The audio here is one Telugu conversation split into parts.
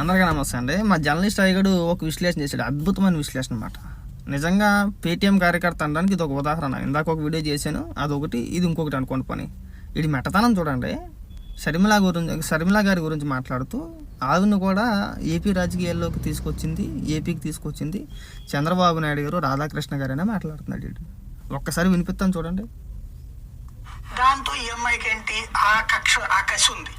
అందరికీ నమస్తే అండి. మా జర్నలిస్ట్ అయ్యగడు ఒక విశ్లేషణ చేశాడు. అద్భుతమైన విశ్లేషణ అనమాట నిజంగా పేటీఎం కార్యకర్త అనడానికి ఇది ఒక ఉదాహరణ. ఇందాక ఒక వీడియో చేశాను. అదొకటి ఇది ఇంకొకటి అనుకోండి పని. ఇది మెట్టతనం చూడండి. షర్మిల గురించి షర్మిల గారి గురించి మాట్లాడుతూ ఆవిడను కూడా ఏపీ రాజకీయాల్లోకి తీసుకొచ్చింది ఏపీకి తీసుకొచ్చింది చంద్రబాబు నాయుడు గారు రాధాకృష్ణ గారైనా మాట్లాడుతున్నాడు ఒక్కసారి వినిపిస్తాను చూడండి. దాంతో ఈ అమ్మాయికి ఏంటి? ఆ కక్ష ఆ కసి ఉంది.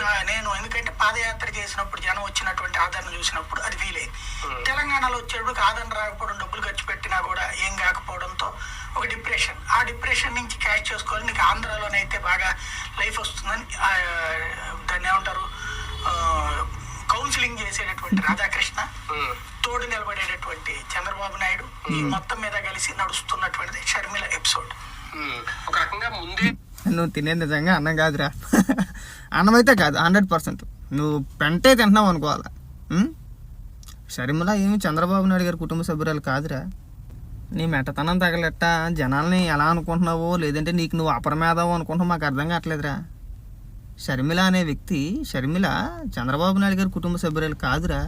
నా- నేను ఎందుకంటే పాదయాత్ర చేసినప్పుడు జనం వచ్చినటువంటి ఆదరణ చూసినప్పుడు అది ఫీల్ అయింది. తెలంగాణలో వచ్చేటప్పుడు ఆదరణ రాకపోవడం డబ్బులు ఖర్చు పెట్టినా కూడా ఏం కాకపోవడంతో ఒక డిప్రెషన్ ఆ డిప్రెషన్ నుంచి క్యాష్ చేసుకోవాలి. నీకు ఆంధ్రాలోనైతే బాగా లైఫ్ వస్తుందని ఆ, దాన్ని ఏమంటారు? కౌన్సిలింగ్ చేసేటటువంటి రాధాకృష్ణ తోడు నిలబడేటటువంటి చంద్రబాబు నాయుడు ఈ మొత్తం మీద కలిసి నడుస్తున్నటువంటిది షర్మిల ఎపిసోడ్ ఒక రకంగా ముందే నువ్వు తినేది నిజంగా అన్నం కాదురా. అన్నం అయితే కాదు హండ్రెడ్ పర్సెంట్. నువ్వు పెంటే తింటున్నావు అనుకోవాలా? షర్మిల ఏమి చంద్రబాబు నాయుడు గారి కుటుంబ సభ్యురాలు కాదురా. నీ మెట్టతనం తగలెట్ట జనాల్ని ఎలా అనుకుంటున్నావో లేదంటే నీకు నువ్వు అపరమేదావు అనుకుంటున్నావు మాకు అర్థం కావట్లేదురా. షర్మిల అనే వ్యక్తి షర్మిల చంద్రబాబు నాయుడు గారి కుటుంబ సభ్యురాలు కాదురా.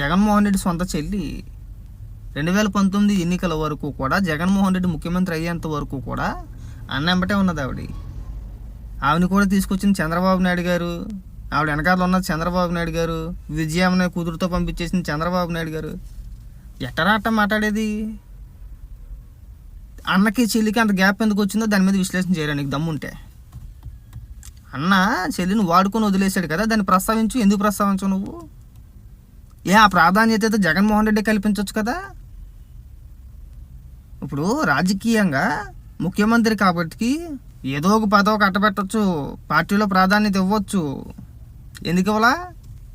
జగన్మోహన్ రెడ్డి సొంత చెల్లి. రెండు వేల పంతొమ్మిది ఎన్నికల వరకు కూడా జగన్మోహన్ రెడ్డి ముఖ్యమంత్రి అయ్యేంత వరకు కూడా అన్న వెంబటే ఉన్నది ఆవిడ. ఆవిని కూడా తీసుకొచ్చింది చంద్రబాబు నాయుడు గారు ఆవిడ వెనకాల ఉన్నది చంద్రబాబు నాయుడు గారు విజయమ్మని కూతురుతో పంపించేసింది చంద్రబాబు నాయుడు గారు. ఎట్టరా అట్ట మాట్లాడేది? అన్నకి చెల్లికి అంత గ్యాప్ ఎందుకు వచ్చిందో దాని మీద విశ్లేషణ చేయరా నీకు దమ్ముంటే. అన్న చెల్లిని వాడుకొని వదిలేశాడు కదా దాన్ని ప్రస్తావించు. ఎందుకు ప్రస్తావించు నువ్వు? ఏ ఆ ప్రాధాన్యత అయితే జగన్మోహన్ రెడ్డి కల్పించవచ్చు కదా? ఇప్పుడు రాజకీయంగా ముఖ్యమంత్రి కాబట్టి ఏదో ఒక పదవి కట్టబెట్టచ్చు పార్టీలో ప్రాధాన్యత ఇవ్వచ్చు. ఎందుకు ఇవ్వలా?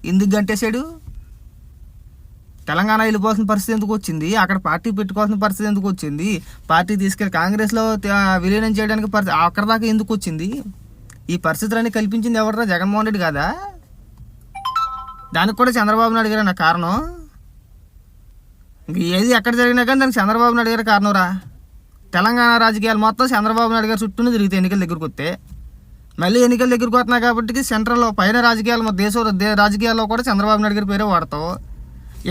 ఎందుకు గంటేశాడు? తెలంగాణ వెళ్ళిపోవాల్సిన పరిస్థితి ఎందుకు వచ్చింది? అక్కడ పార్టీ పెట్టుకోవాల్సిన పరిస్థితి ఎందుకు వచ్చింది? పార్టీ తీసుకెళ్ళి కాంగ్రెస్లో విలీనం చేయడానికి పరిస్థితి అక్కడ దాకా ఎందుకు వచ్చింది? ఈ పరిస్థితులన్నీ కల్పించింది ఎవడరా జగన్మోహన్ రెడ్డి కాదా? దానికి కూడా చంద్రబాబు నాయుడు గారు నా కారణం? ఇంక ఏది ఎక్కడ జరిగినా కానీ దానికి చంద్రబాబు నాయుడు గారు కారణంరా. తెలంగాణ రాజకీయాలు మొత్తం చంద్రబాబు నాయుడు గారు చుట్టూనే తిరుగుతాయి ఎన్నికల దగ్గరకు వస్తే. మళ్ళీ ఎన్నికల దగ్గరకు వస్తున్నాయి కాబట్టి సెంట్రల్లో పైన రాజకీయాలు మా దేశ రాజకీయాల్లో కూడా చంద్రబాబు నాయుడు గారి పేరే వాడతావు.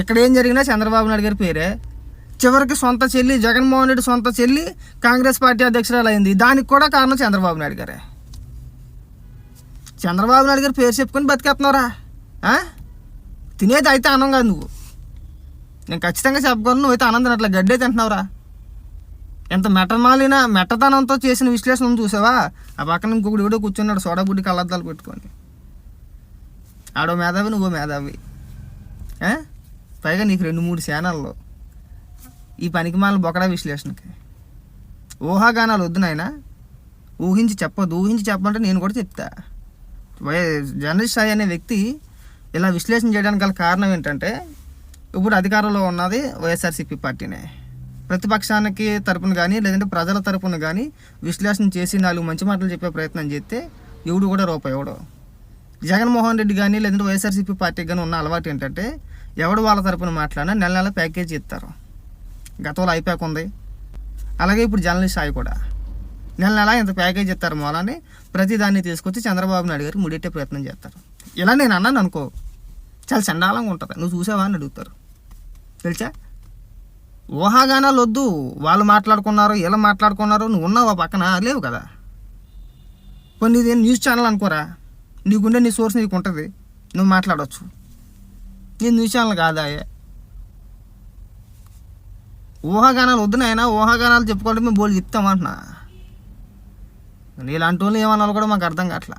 ఇక్కడ ఏం జరిగినా చంద్రబాబు నాయుడు గారి పేరే. చివరికి సొంత చెల్లి జగన్మోహన్ రెడ్డి సొంత చెల్లి కాంగ్రెస్ పార్టీ అధ్యక్షురాలు అయింది దానికి కూడా కారణం చంద్రబాబు నాయుడు గారే. చంద్రబాబు నాయుడు గారి పేరు చెప్పుకొని బతికేస్తున్నారా తినేది అయితే అన్నం కాదు నువ్వు. నేను ఖచ్చితంగా చెప్పగలను నువ్వు అయితే ఆనందం అట్లా గడ్డే తింటున్నావురా. ఎంత మెటమాలిన మెట్టతనంతో చేసిన విశ్లేషణ చూసావా? ఆ పక్కన ఇంకొకటి ఎవడో కూర్చున్నాడు సోడా బుడ్డి కళ్ళద్దాలు పెట్టుకొని. ఆడో మేధావి నువ్వో మేధావి. పైగా నీకు రెండు మూడు సేనల్లో ఈ పనికి మాల బొకడా విశ్లేషణకి. ఊహాగానాలు వద్దు నాయన. ఊహించి చెప్పదు ఊహించి చెప్పమంటే నేను కూడా చెప్తా. వై జర్నలిస్ట్ సాయి అనే వ్యక్తి ఇలా విశ్లేషణ చేయడానికి గల కారణం ఏంటంటే ఇప్పుడు అధికారంలో ఉన్నది వైఎస్ఆర్సీపీ పార్టీనే. ప్రతిపక్షానికి తరపున కానీ లేదంటే ప్రజల తరపున కానీ విశ్లేషణ చేసి నాలుగు మంచి మాటలు చెప్పే ప్రయత్నం చేస్తే ఎవడు కూడా రూపాయి ఎవడు జగన్మోహన్ రెడ్డి కానీ లేదంటే వైఎస్ఆర్సీపీ పార్టీకి కానీ ఉన్న అలవాటు ఏంటంటే ఎవడు వాళ్ళ తరపున మాట్లాడినా నెల నెల ప్యాకేజ్ ఇస్తారు. గతంలో అయిపోయాక ఉంది. అలాగే ఇప్పుడు జర్నలిస్ట్ సాయి కూడా. నెల నెల ఇంత ప్యాకేజ్ ఇస్తారు మూలాన్ని ప్రతి దాన్ని తీసుకొచ్చి చంద్రబాబు నాయుడు గారికి ముడెట్టే ప్రయత్నం చేస్తారు. ఇలా నేను అన్నాను అనుకో చాలా చండాలంగా ఉంటుంది. నువ్వు చూసావా అని అడుగుతారు. తెలుసా? ఊహాగానాలు వద్దు వాళ్ళు మాట్లాడుకున్నారు ఇలా మాట్లాడుకున్నారు నువ్వు ఉన్నావు పక్కన? లేవు కదా. కొన్ని ఇది న్యూస్ ఛానల్ అనుకోరా? నీకుండే నీ సోర్స్ నీకు ఉంటుంది. నువ్వు మాట్లాడవచ్చు నీ న్యూస్ ఛానల్ కాదాయే ఊహాగానాలు వద్దు నాయనా. ఊహాగానాలు చెప్పుకోవడం మేము బోల్ చెప్తామంటున్నా నీలాంటి వాళ్ళు ఏమన్నా కూడా మాకు అర్థం కావట్లా.